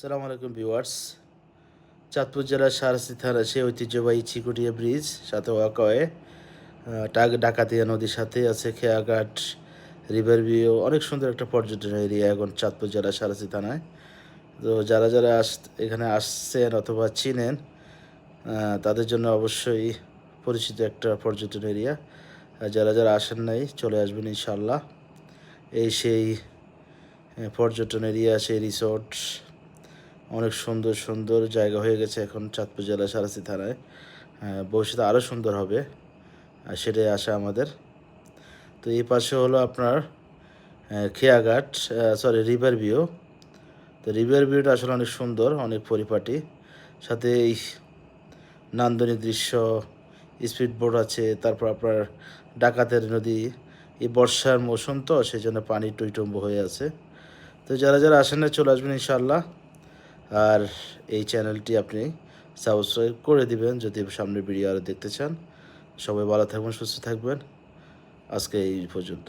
সালাম আলাইকুম ভিউয়ার্স। চাঁদপুর জেলার সারাসি থানা সে ঐতিহ্যবাহী চিকুটিয়া ব্রিজ সাথে ওয়াকয়ে টাক ডাকাতিয়া নদীর সাথে আছে খেয়াঘাট, রিভার ভিউ, অনেক সুন্দর একটা পর্যটন এরিয়া এখন চাঁদপুর জেলার সারাসি থানায়। তো যারা যারা আস, এখানে আসছেন অথবা চিনেন তাদের জন্য অবশ্যই পরিচিত একটা পর্যটন এরিয়া। যারা যারা আসেন নাই, চলে আসবেন ইনশাল্লাহ এই সেই পর্যটন এরিয়া, সেই রিসোর্ট অনেক সুন্দর সুন্দর জায়গা হয়ে গেছে এখন চাঁদপুর জেলা সারাসি থানায়। আহ, ভবিষ্যতে আরও সুন্দর হবে সেটাই আশা আমাদের। তো এই পাশে হলো আপনার খেয়াঘাট সরি রিভার ভিউ তো রিভার ভিউটা আসলে অনেক সুন্দর অনেক পরিপাটি। সাথে এই নান্দনিক দৃশ্য স্পিড বোট আছে তারপর আপনার ডাকাতের নদী। এই বর্ষার মৌসুম তো সেই জন্য পানি টইটম্ব হয়ে আছে। তো যারা যারা আসেন না চলে আসবেন ইনশাল্লাহ আর এই চ্যানেলটি আপনি সাবস্ক্রাইব করে দিবেন যদি সামনে ভিডিও আরও দেখতে চান। সবাই ভালো থাকবেন, সুস্থ থাকবেন। আজকে এই পর্যন্ত।